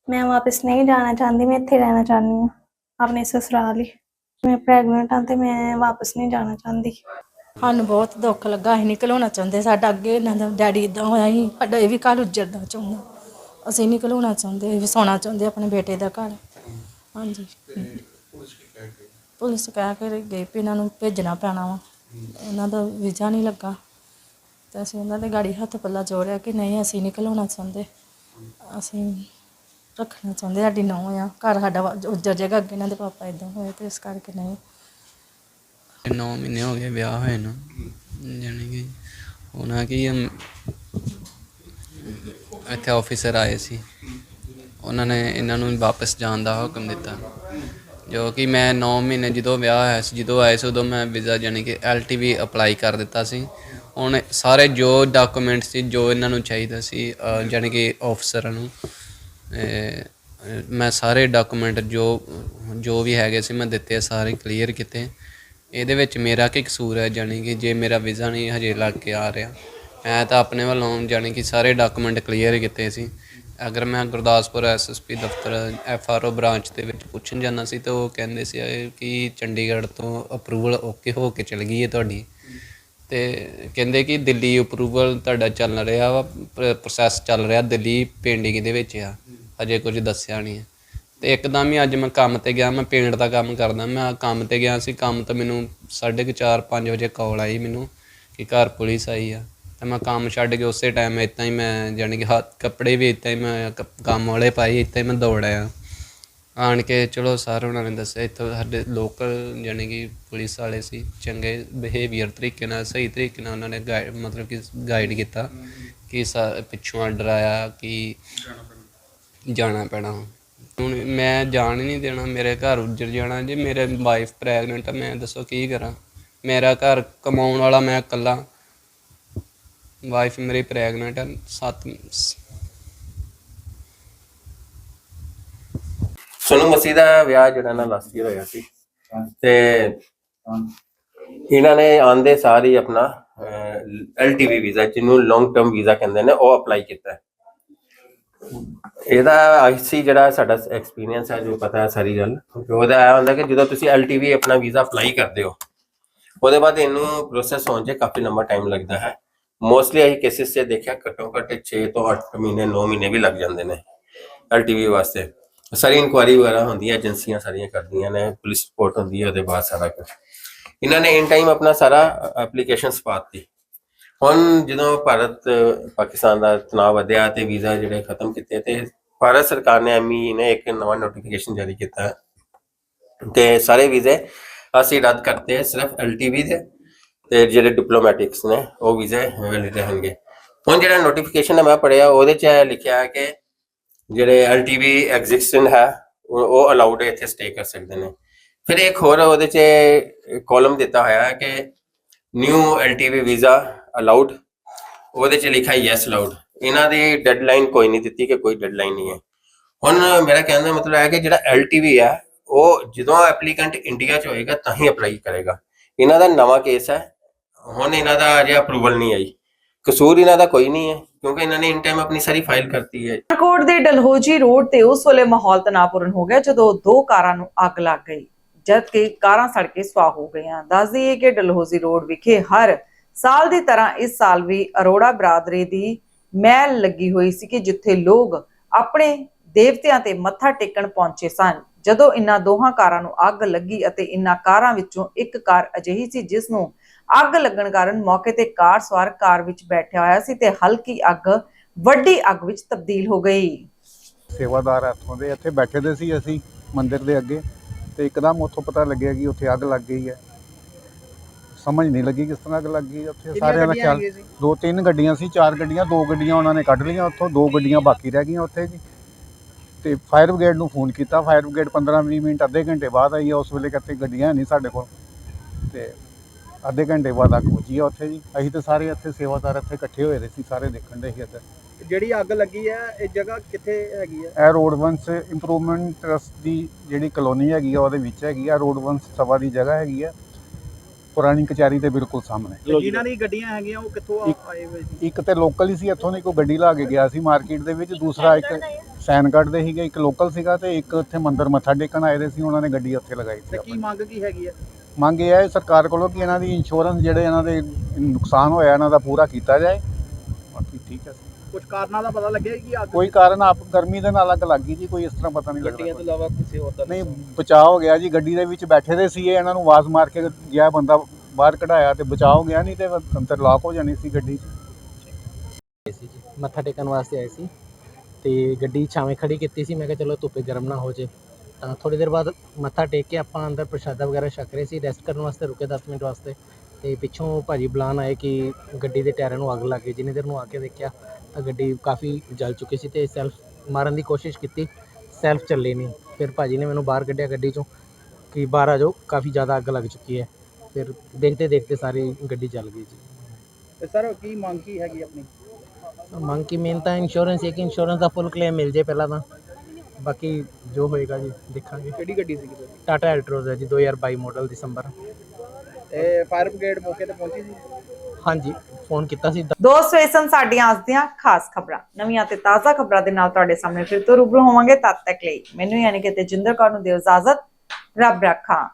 ਮੈਂ ਵਾਪਸ ਨਹੀਂ ਜਾਣਾ ਚਾਹੁੰਦੀ ਮੈਂ ਇੱਥੇ ਰਹਿਣਾ ਚਾਹੁੰਦੀ ਹਾਂ ਆਪਣੇ ਸਸੁਰਾਲ ਹੀ ਮੈਂ ਪ੍ਰੈਗਨੈਂਟ ਹਾਂ ਤੇ ਮੈਂ ਵਾਪਸ ਨਹੀਂ ਜਾਣਾ ਚਾਹੁੰਦੀ। ਸਾਨੂੰ ਬਹੁਤ ਦੁੱਖ ਲੱਗਾ ਅਸੀਂ ਨਿਕਲ ਹੋਣਾ ਚਾਹੁੰਦੇ ਸਾਡਾ ਅੱਗੇ ਇਹਨਾਂ ਦਾ ਡੈਡੀ ਇਦਾਂ ਹੋਇਆ ਸੀ ਸਾਡਾ ਇਹ ਵੀ ਘਰ ਉੱਜੜਨਾ ਚਾਹੁੰਦਾ। ਅਸੀਂ ਨਿਕਲ ਹੋਣਾ ਚਾਹੁੰਦੇ ਅਸੀਂ ਵਸਾਉਣਾ ਚਾਹੁੰਦੇ ਆਪਣੇ ਬੇਟੇ ਦਾ ਘਰ। ਹਾਂਜੀ। ਪੁਲਿਸ ਕਹਿ ਕੇ ਗਈ? ਵੀ ਇਹਨਾਂ ਨੂੰ ਭੇਜਣਾ ਪੈਣਾ ਵਾ। ਇਹਨਾਂ ਦਾ ਵੀਜ਼ਾ ਨਹੀਂ ਲੱਗਾ। ਤੇ ਅਸੀਂ ਉਹਨਾਂ ਦੇ ਗਾੜੀ ਹੱਥ ਪੱਲਾ ਜੋੜਿਆ ਕਿ ਨਹੀਂ ਅਸੀਂ ਨਿਕਲ ਹੋਣਾ ਚਾਹੁੰਦੇ। ਅਸੀਂ ਰੱਖਣਾ ਚਾਹੁੰਦੇ ਸਾਡੀ ਨੌਂ ਆ। ਘਰ ਸਾਡਾ ਵਾ- ਉੱਜੜ ਜਾਏਗਾ ਅੱਗੇ ਇਹਨਾਂ ਦੇ ਪਾਪਾ ਇਦਾਂ ਹੋਏ ਤੇ ਇਸ ਕਰਕੇ ਨਹੀਂ। 9 ਮਹੀਨੇ ਹੋ ਗਏ ਵਿਆਹ ਹੋਏ ਨੂੰ। ਜਾਣੀ ਕਿ ਉਹਨਾਂ ਕੀ ਇੱਥੇ ਆਫੀਸਰ ਆਏ ਸੀ। ਉਹਨਾਂ ਨੇ ਇਹਨਾਂ ਨੂੰ ਵਾਪਸ ਜਾਣ ਦਾ ਹੁਕਮ ਦਿੱਤਾ। ਜੋ ਕਿ ਮੈਂ 9 ਮਹੀਨੇ ਜਦੋਂ ਵਿਆਹ ਹੋਇਆ ਸੀ ਜਦੋਂ ਆਏ ਸੀ ਉਦੋਂ ਮੈਂ ਵੀਜ਼ਾ ਜਾਣੀ ਕਿ ਐਲਟੀਵੀ ਅਪਲਾਈ ਕਰ ਦਿੱਤਾ ਸੀ। ਹੁਣ ਸਾਰੇ ਜੋ ਡਾਕੂਮੈਂਟ ਸੀ ਜੋ ਇਹਨਾਂ ਨੂੰ ਚਾਹੀਦਾ ਸੀ ਅ, ਜਾਣੀ ਕਿ ਆਫਸਰਾਂ ਨੂੰ ਮੈਂ ਸਾਰੇ ਡਾਕੂਮੈਂਟ ਜੋ ਜੋ ਵੀ ਹੈਗੇ ਸੀ ਮੈਂ ਦਿੱਤੇ ਸਾਰੇ ਕਲੀਅਰ ਕੀਤੇ। ਇਹਦੇ ਵਿੱਚ ਮੇਰਾ ਕੀ ਕਸੂਰ ਹੈ ਜਾਣੀ ਕਿ ਜੇ ਮੇਰਾ ਵੀਜ਼ਾ ਨਹੀਂ ਹਜੇ ਲੱਗ ਕੇ ਆ ਰਿਹਾ ਮੈਂ ਤਾਂ ਆਪਣੇ ਵੱਲੋਂ ਜਾਣੀ ਕਿ ਸਾਰੇ ਡਾਕੂਮੈਂਟ ਕਲੀਅਰ ਕੀਤੇ ਸੀ। ਅਗਰ ਮੈਂ ਗੁਰਦਾਸਪੁਰ ਐਸਐਸਪੀ ਦਫ਼ਤਰ ਐਫਆਰਓ ਬ੍ਰਾਂਚ ਦੇ ਵਿੱਚ ਪੁੱਛਣ ਜਾਣਾ ਸੀ ਤਾਂ ਉਹ ਕਹਿੰਦੇ ਸੀ ਕਿ ਚੰਡੀਗੜ੍ਹ ਤੋਂ ਅਪਰੂਵਲ ਓਕੇ ਹੋ ਕੇ ਚਲ ਗਈ ਹੈ ਤੁਹਾਡੀ? ਤੇ ਕਹਿੰਦੇ ਕਿ ਦਿੱਲੀ ਅਪਰੂਵਲ ਤੁਹਾਡਾ ਚੱਲ ਰਿਹਾ ਵਾ ਪ੍ਰੋਸੈਸ ਚੱਲ ਰਿਹਾ ਦਿੱਲੀ ਪੇਂਡਿੰਗ ਦੇ ਵਿੱਚ ਆ ਅਜੇ ਕੁਝ ਦੱਸਿਆ ਨਹੀਂ ਹੈ। ਤੇ ਇੱਕਦਮ ਹੀ ਅੱਜ ਮੈਂ ਕੰਮ ਤੇ ਗਿਆ, ਮੈਂ ਪੇਂਟ ਦਾ ਕੰਮ ਕਰਦਾ, ਮੈਂ ਕੰਮ ਤੇ ਗਿਆ ਸੀ, ਕੰਮ ਤੋਂ ਮੈਨੂੰ 4:30 5 ਵਜੇ ਕਾਲ ਆਈ ਮੈਨੂੰ ਕਿ ਘਰ ਪੁਲਿਸ ਆਈ ਆ। ਤੇ ਮੈਂ ਕੰਮ ਛੱਡ ਕੇ ਉਸੇ ਟਾਈਮ ਇਤਾਂ ਹੀ ਮੈਂ ਜਾਣੀ ਕਿ ਹੱਥ ਕੱਪੜੇ ਵੀ ਇਤਾਂ ਹੀ ਮੈਂ ਕ- ਕੰਮ ਵਾਲੇ ਪਾਈ ਇਤਾਂ ਹੀ ਮੈਂ ਦੌੜ ਆਇਆ ਆਣ ਕੇ ਚਲੋ ਸਰ ਉਹਨਾਂ ਨੇ ਦੱਸਿਆ, ਇੱਥੋਂ ਸਾਡੇ ਲੋਕਲ ਜਾਣੀ ਕਿ ਪੁਲਿਸ ਵਾਲੇ ਸੀ, ਚੰਗੇ ਬਿਹੇਵੀਅਰ ਤਰੀਕੇ ਨਾਲ, ਸਹੀ ਤਰੀਕੇ ਨਾਲ ਉਹਨਾਂ ਨੇ ਗਾਈਡ ਮਤਲਬ ਕਿ ਗਾਈਡ ਕੀਤਾ ਕਿ ਸਾ- ਪਿੱਛੋਂ ਆਰਡਰ ਆਇਆ ਕਿ ਜਾਣਾ ਪੈਣਾ। ਹੁਣ ਮੈਂ ਜਾਣ ਹੀ ਨਹੀਂ ਦੇਣਾ, ਮੇਰੇ ਘਰ ਉੱਜੜ ਜਾਣਾ, ਜੇ ਮੇਰੇ ਵਾਈਫ ਪ੍ਰੈਗਨੈਂਟ ਆ, ਮੈਂ ਦੱਸੋ ਕੀ ਕਰਾਂ? ਮੇਰਾ ਘਰ ਕਮਾਉਣ ਵਾਲਾ ਮੈਂ ਇਕੱਲਾ। ਵਾਈਫ ਮੇਰੀ ਪ੍ਰੈਗਨੈਂਟ ਆ, ਸੱਤ ਸੋਨੂ ਮਸੀਹ ਦਾ ਵਿਆਹ ਜਿਹੜਾ ਨਾ ਲਾਸਟ ਈਅਰ ਹੋਇਆ ਸੀ। ਤੇ ਇਹਨਾਂ ਨੇ ਆਂਦੇ ਸਾਰ ਆਪਣਾ ਐਲਟੀਵੀ ਵੀਜ਼ਾ ਜਿਹਨੂੰ ਲੌਂਗ ਟਰਮ ਵੀਜ਼ਾ ਕਹਿੰਦੇ ਨੇ, ਉਹ ਅਪਲਾਈ ਕੀਤਾ। ਇਹਦਾ ਆਈਸੀ ਜਿਹੜਾ ਸਾਡਾ ਐਕਸਪੀਰੀਅੰਸ ਹੈ ਜੋ ਪਤਾ ਹੈ ਸਾਰੀ ਗੱਲ, ਉਹਦਾ ਇਹ ਹੁੰਦਾ ਕਿ ਜਦੋਂ ਤੁਸੀਂ ਐਲਟੀਵੀ ਆਪਣਾ ਵੀਜ਼ਾ ਅਪਲਾਈ ਕਰਦੇ ਹੋ, ਉਹਦੇ ਬਾਅਦ ਇਹਨੂੰ ਪ੍ਰੋਸੈਸ ਹੋਣ 'ਚ ਕਾਫੀ ਲੰਬਾ ਟਾਈਮ ਲੱਗਦਾ ਹੈ। ਮੋਸਟਲੀ ਅਸੀਂ ਕੇਸਿਸ 'ਚ ਦੇਖਿਆ, ਘੱਟੋ ਘੱਟ 6 ਤੋਂ 8 ਮਹੀਨੇ 9 ਮਹੀਨੇ ਵੀ ਲੱਗ ਜਾਂਦੇ ਨੇ ਐਲਟੀਵੀ ਵਾਸਤੇ। ਸਾਰੀ ਇਨਕੁਆਰੀ ਵਗੈਰਾ ਹੁੰਦੀ ਹੈ ਏਜੰਸੀਆਂ ਸਾਰੀਆਂ ਕਰਦੀਆਂ ਨੇ ਪੁਲਿਸ ਰਿਪੋਰਟ ਹੁੰਦੀ ਹੈ, ਉਹਦੇ ਬਾਅਦ ਸਾਰਾ ਕੁਝ ਇਹਨਾਂ ਨੇ ਇਨ ਟਾਈਮ ਆਪਣਾ ਸਾਰਾ ਐਪਲੀਕੇਸ਼ਨਸ ਪਾਤੀ ਹੁਣ ਜਦੋਂ ਭਾਰਤ, ਪਾਕਿਸਤਾਨ ਦਾ ਤਣਾਅ ਵਧਿਆ ਤੇ ਵੀਜ਼ਾ ਜਿਹੜੇ ਖਤਮ ਕੀਤੇ ਤੇ ਭਾਰਤ ਸਰਕਾਰ ਨੇ ਐਮਈ ਨੇ ਇੱਕ ਨਵਾਂ ਨੋਟੀਫਿਕੇਸ਼ਨ ਜਾਰੀ ਕੀਤਾ ਹੈ ਸਾਰੇ ਵੀਜ਼ੇ ਅਸੀਂ ਰੱਦ ਕਰਤੇ ਹਾਂ ਸਿਰਫ ਐਲਟੀਵੀ ਦੇ। ਤੇ ਜਿਹੜੇ ਡਿਪਲੋਮੈਟਿਕਸ ਨੇ, ਉਹ ਵੀਜ਼ੇ ਵੈਲਿਡ ਰਹਿਣਗੇ। ਹੁਣ ਜਿਹੜਾ ਨੋਟੀਫਿਕੇਸ਼ਨ ਮੈਂ ਪੜਿਆ ਉਹਦੇ ਚ ਲਿਖਿਆ ਹੈ ਕਿ ਜਿਹੜੇ ਐਲਟੀਵੀ ਐਗਜ਼ਿਸਟੈਂਟ ਹੈ, ਉਹ ਉਹ ਅਲਾਉਡ ਇੱਥੇ ਸਟੇ ਕਰ ਸਕਦੇ ਨੇ। ਫਿਰ ਇੱਕ ਹੋਰ ਉਹਦੇ ਚ ਕਾਲਮ ਦਿੱਤਾ ਹੋਇਆ ਹੈ ਕਿ ਨਿਊ ਐਲਟੀਵੀ ਵੀਜ਼ਾ ਅਲਾਉਡ ਉਹਦੇ ਚ ਲਿਖਿਆ ਯੈਸ ਅਲਾਉਡ ਇਹਨਾਂ ਦੀ ਡੈਡਲਾਈਨ ਕੋਈ ਨਹੀਂ ਦਿੱਤੀ ਕਿ ਕੋਈ ਡੈਡਲਾਈਨ ਨਹੀਂ ਹੈ। ਹੁਣ ਮੇਰਾ ਕਹਿਣ ਦਾ ਮਤਲਬ ਹੈ ਕਿ ਜਿਹੜਾ ਐਲਟੀਵੀ ਹੈ, ਉਹ ਜਦੋਂ ਐਪਲੀਕੈਂਟ ਇੰਡੀਆ ਚ ਹੋਏਗਾ, ਤਾਂ ਹੀ ਅਪਲਾਈ ਕਰੇਗਾ। ਇਹਨਾਂ ਦਾ ਨਵਾਂ ਕੇਸ ਹੈ। ਹੁਣ ਇਹਨਾਂ ਦਾ ਅਜੇ ਅਪਰੂਵਲ ਨਹੀਂ ਆਈ। ਕਸੂਰ ਇਹਨਾਂ ਦਾ ਕੋਈ ਨਹੀਂ ਹੈ, ਕਿਉਂਕਿ ਇਹਨਾਂ ਨੇ ਇਨ ਟਾਈਮ ਆਪਣੀ ਸਾਰੀ ਫਾਈਲ ਕਰਤੀ ਹੈ। ਕੋਟ ਦੇ ਡਲਹੋਜੀ ਰੋਡ ਤੇ ਉਸ ਵੇਲੇ ਮਾਹੌਲ ਤਣਾਅਪੂਰਨ ਹੋ ਗਿਆ, ਜਦੋਂ ਦੋ ਕਾਰਾਂ ਨੂੰ ਅੱਗ ਲੱਗ ਗਈ ਜਦ ਕਿ ਕਾਰਾਂ ਸੜ ਕੇ ਸੁਆਹ ਹੋ ਗਈਆਂ। ਦੱਸ ਦਈਏ ਕਿ ਡਲਹੋਜੀ ਰੋਡ ਵਿਖੇ ਹਰ ਸਾਲ ਦੀ ਤਰ੍ਹਾਂ ਇਸ ਸਾਲ ਵੀ ਅਰੋੜਾ ਬਰਾਦਰੀ ਦੀ ਮਹਿਲ ਲੱਗੀ ਹੋਈ ਸੀ ਕਿ ਜਿੱਥੇ ਲੋਕ ਆਪਣੇ ਦੇਵਤਿਆਂ ਤੇ ਮੱਥਾ ਟੇਕਣ ਪਹੁੰਚੇ ਸਨ। ਜਦੋਂ ਇਨ੍ਹਾਂ ਦੋਹਾਂ ਕਾਰਾਂ ਨੂੰ ਅੱਗ ਲੱਗੀ ਅਤੇ ਇਨ੍ਹਾਂ ਕਾਰਾਂ ਵਿੱਚੋਂ ਇੱਕ ਕਾਰ ਅਜਿਹੀ ਸੀ ਜਿਸ ਨੂੰ ਅੱਗ ਲੱਗਣ ਕਾਰਨ ਮੌਕੇ ਤੇ ਕਾਰ ਸਵਾਰ ਕਾਰ ਵਿੱਚ ਬੈਠਿਆ ਹੋਇਆ ਸੀ ਤੇ ਹਲਕੀ ਅੱਗ ਵੱਡੀ ਅੱਗ ਵਿੱਚ ਤਬਦੀਲ ਹੋ ਗਈ। ਸੇਵਾਦਾਰ ਇੱਥੋਂ ਦੇ ਇੱਥੇ ਬੈਠੇ ਦੇ ਸੀ ਅਸੀਂ ਮੰਦਿਰ ਦੇ ਅੱਗੇ। ਤੇ ਇੱਕਦਮ ਉੱਥੋਂ ਪਤਾ ਲੱਗਿਆ ਕਿ ਉੱਥੇ ਅੱਗ ਲੱਗ ਗਈ ਹੈ। ਸਮਝ ਨਹੀਂ ਲੱਗੀ ਕਿਸ ਤਰ੍ਹਾਂ ਅੱਗ ਲੱਗ ਗਈ ਉੱਥੇ ਸਾਰਿਆਂ ਦਾ ਖਿਆਲ ਦੋ ਤਿੰਨ ਗੱਡੀਆਂ ਸੀ ਚਾਰ ਗੱਡੀਆਂ ਦੋ ਗੱਡੀਆਂ ਉਹਨਾਂ ਨੇ ਕੱਢ ਲਈਆਂ ਉੱਥੋਂ ਦੋ ਗੱਡੀਆਂ ਬਾਕੀ ਰਹਿ ਗਈਆਂ ਉੱਥੇ ਜੀ। ਤੇ ਫਾਇਰ ਬ੍ਰਿਗੇਡ ਨੂੰ ਫੋਨ ਕੀਤਾ। ਫਾਇਰ ਬ੍ਰਿਗੇਡ 15-20 ਮਿੰਟ ਅੱਧੇ ਘੰਟੇ ਬਾਅਦ ਆਈ ਹੈ ਉਸ ਵੇਲੇ ਕਿਤੇ ਗੱਡੀਆਂ ਨਹੀਂ ਸਾਡੇ ਕੋਲ। ਤੇ ਅੱਧੇ ਘੰਟੇ ਬਾਅਦ ਅੱਗ ਬੁਝੀ ਆ ਉੱਥੇ ਜੀ। ਅਸੀਂ ਤੇ ਸਾਰੇ ਇੱਥੇ ਸੇਵਾਦਾਰ ਇੱਥੇ ਇਕੱਠੇ ਹੋਏ ਦੇ ਸੀ ਸਾਰੇ ਦੇਖਣ ਦੇ ਸੀ ਇੱਧਰ ਜਿਹੜੀ ਅੱਗ ਲੱਗੀ ਹੈ ਇਹ ਜਗ੍ਹਾ ਕਿੱਥੇ ਹੈਗੀ ਹੈ ਇਹ ਰੋਡ ਵੰਸ ਇੰਪਰੂਵਮੈਂਟ ਟਰਸਟ ਦੀ ਜਿਹੜੀ ਕਲੋਨੀ ਹੈਗੀ ਆ ਉਹਦੇ ਵਿੱਚ ਹੈਗੀ ਆ। ਰੋਡ ਵੰਸ ਸਭਾ ਦੀ ਜਗ੍ਹਾ ਹੈਗੀ ਆ। ਪੁਰਾਣੀ ਕਚਹਿਰੀ ਦੇ ਬਿਲਕੁਲ ਸਾਹਮਣੇ। ਜਿਨ੍ਹਾਂ ਦੀ ਗੱਡੀਆਂ ਹੈਗੀਆਂ ਉਹ ਕਿੱਥੋਂ ਆ- ਇੱਕ- ਆਏ ਹੋਏ ਸੀ? ਇੱਕ ਤੇ ਲੋਕਲ ਹੀ ਸੀ ਇੱਥੋਂ ਦੀ ਕੋਈ ਗੱਡੀ ਲਾ ਕੇ ਗਿਆ ਸੀ ਮਾਰਕੀਟ ਦੇ ਵਿੱਚ। ਦੂਸਰਾ ਇੱਕ ਸੈਨਗੜ੍ਹ ਦੇ ਸੀਗੇ ਇੱਕ ਲੋਕਲ ਸੀਗਾ ਤੇ ਇੱਕ ਉੱਥੇ ਮੰਦਿਰ ਮੱਥਾ ਟੇਕਣ ਆਏ ਦੇ ਸੀ ਉਹਨਾਂ ਨੇ ਗੱਡੀ ਉੱਥੇ ਲਗਾਈ ਸੀ ਤੇ ਕੀ ਆਪਣੀ। ਮੰਗ ਕੀ ਹੈਗੀ ਹੈ ਮੰਗ ਇਹ ਹੈ ਸਰਕਾਰ ਕੋਲੋਂ ਕਿ ਇਹਨਾਂ ਦੀ ਇੰਸ਼ੋਰੈਂਸ ਜਿਹੜੇ ਇਹਨਾਂ ਦੇ ਨੁਕਸਾਨ ਹੋਇਆ ਇਹਨਾਂ ਦਾ ਪੂਰਾ ਕੀਤਾ ਜਾਏ। ਬਾਕੀ ਠੀਕ ਹੈ ਕੁਝ ਕਾਰਨਾਂ ਦਾ ਪਤਾ ਲੱਗਿਆ ਕਿ ਅੱਗ ਕੋਈ ਕਾਰਨ ਆਪ ਗਰਮੀ ਦੇ ਨਾਲ ਅੱਗ ਲੱਗ ਗਈ ਜੀ ਕੋਈ ਇਸ ਤਰ੍ਹਾਂ ਪਤਾ ਨਹੀਂ ਲੱਗਦਾ ਇਲਾਵਾ ਕਿਸੇ ਹੋਰ ਦਾ ਨਹੀਂ ਬਚਾਅ ਹੋ ਗਿਆ ਜੀ ਗੱਡੀ ਦੇ ਵਿੱਚ ਬੈਠੇ ਦੇ ਸੀ ਇਹਨਾਂ ਨੂੰ ਆਵਾਜ਼ ਮਾਰ ਕੇ ਗਿਆ ਬੰਦਾ ਬਾਹਰ ਕਢਾਇਆ ਤੇ ਬਚਾਅ ਹੋ ਗਿਆ ਨਹੀਂ ਤੇ ਅੰਦਰ ਲਾਕ ਹੋ ਜਾਣੀ ਸੀ ਗੱਡੀ ਮੱਥਾ ਟੇਕਣ ਵਾਸਤੇ ਆਏ ਸੀ ਤੇ ਗੱਡੀ ਛਾਵੇਂ ਖੜੀ ਕੀਤੀ ਸੀ ਮੈਂ ਕਿਹਾ ਚਲੋ ਧੁੱਪੇ ਗਰਮ ਨਾ ਹੋ ਜੇ। ਤਾਂ ਥੋੜੀ ਦੇਰ ਬਾਅਦ ਮੱਥਾ ਟੇਕ ਕੇ ਆਪਾਂ ਅੰਦਰ ਪ੍ਰਸ਼ਾਦਾ ਵਗੈਰਾ ਛਕ ਰਹੇ ਸੀ ਰੈਸਟ ਕਰਨ ਵਾਸਤੇ ਰੁਕੇ 10 ਮਿੰਟ ਵਾਸਤੇ। ਤੇ ਪਿੱਛੋਂ ਭਾਜੀ ਬੁਲਾਣ ਆਏ ਕਿ ਗੱਡੀ ਦੇ ਟਾਇਰਾਂ ਨੂੰ ਅੱਗ ਲੱਗ ਗਈ। ਜਿੰਨੇ ਦੇਰ ਨੂੰ ਆ ਕੇ ਦੇਖਿਆ ਤਾਂ ਗੱਡੀ ਕਾਫੀ ਜਲ ਚੁੱਕੀ ਸੀ ਤੇ ਸੈਲਫ ਮਾਰਨ ਦੀ ਕੋਸ਼ਿਸ਼ ਕੀਤੀ ਸੈਲਫ ਚੱਲੇ ਨਹੀਂ ਫਿਰ ਭਾਜੀ ਨੇ ਮੈਨੂੰ ਬਾਹਰ ਕੱਢਿਆ ਗੱਡੀ ਚੋਂ ਕਿ ਬਾਹਰ ਆ ਜਾਓ ਕਾਫੀ ਜ਼ਿਆਦਾ ਅੱਗ ਲੱਗ ਚੁੱਕੀ ਹੈ। ਫਿਰ ਦੇਖਦੇ ਦੇਖਦੇ ਸਾਰੀ ਗੱਡੀ ਜਲ ਗਈ ਜੀ। ਤੇ ਸਰ ਕੀ ਮੰਗ ਕੀ ਹੈਗੀ ਆਪਣੀ? ਮੰਗ ਕੀ ਮੇਨ ਤਾਂ ਇੰਸ਼ੋਰੈਂਸ ਹੈ ਕਿ ਇੰਸ਼ੋਰੈਂਸ ਦਾ ਫੁੱਲ ਕਲੇਮ ਮਿਲ ਜੇ ਪਹਿਲਾਂ ਤਾਂ। ਬਾਕੀ ਜੋ ਹੋਏਗਾ ਜੀ ਦੇਖਾਂਗੇ। ਕਿਹੜੀ ਗੱਡੀ ਸੀ ਤੁਹਾਡੀ? ਟਾਟਾ ਐਲਟਰੋਜ਼ ਹੈ ਜੀ 2022 ਮਾਡਲ ਦਸੰਬਰ। ਤੇ ਫਾਇਰ ਬ੍ਰਿਗੇਡ ਮੌਕੇ ਤੇ ਪਹੁੰਚੀ ਸੀ? ਹਾਂਜੀ ਫੋਨ ਕੀਤਾ ਸੀ। ਦੋਸਤੋ ਇਹ ਸਨ ਸਾਡੀਆਂ ਅੱਜ ਦੀਆਂ ਖਾਸ ਖਬਰਾਂ। ਨਵੀਆਂ ਤੇ ਤਾਜ਼ਾ ਖਬਰਾਂ ਦੇ ਨਾਲ ਤੁਹਾਡੇ ਸਾਹਮਣੇ ਫਿਰ ਤੋਂ ਰੂਬਰੂ ਹੋਵਾਂਗੇ ਤਦ ਤੱਕ ਲਈ। ਮੈਨੂੰ ਯਾਨੀ ਕਿ ਤੇਜਿੰਦਰ ਕੌਰ ਨੂੰ ਦਿਓ ਇਜਾਜ਼ਤ। ਰੱਬ ਰੱਖਾ।